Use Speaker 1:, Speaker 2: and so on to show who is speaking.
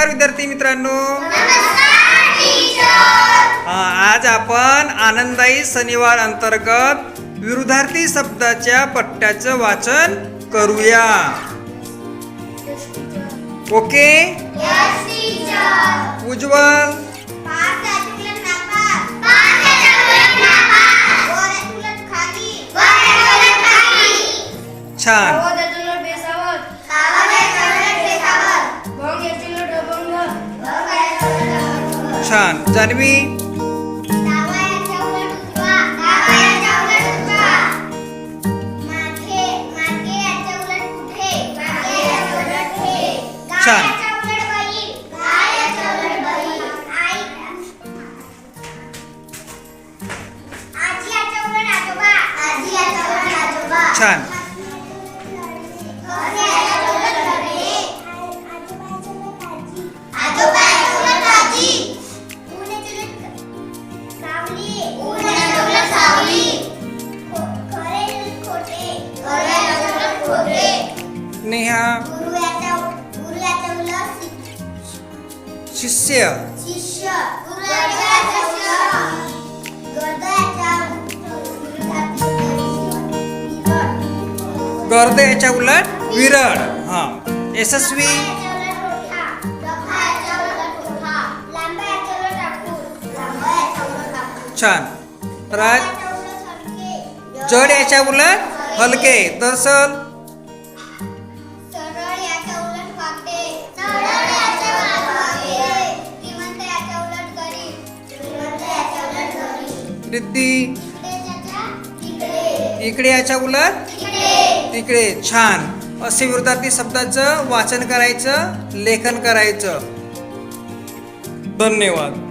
Speaker 1: नमस्कार विद्यार्थी मित्रांनो. आज आपण आनंदाई शनिवार अंतर्गत विरुद्धार्थी शब्दाच्या पट्ट्याचं वाचन करूया. ओके? उज्ज्वल. छान. छान. जानवी छान. छान. शिष्य. गर्द याच्या उलट विरळ. हा. यशस्वी. छान. राज. जड याच्या उलट हलके. दर्शन. रिद्धी
Speaker 2: इकडे
Speaker 1: याच्या उलट. तिकडे. छान. असे विरुद्धार्थी शब्दाचं वाचन करायचं लेखन करायचं. धन्यवाद.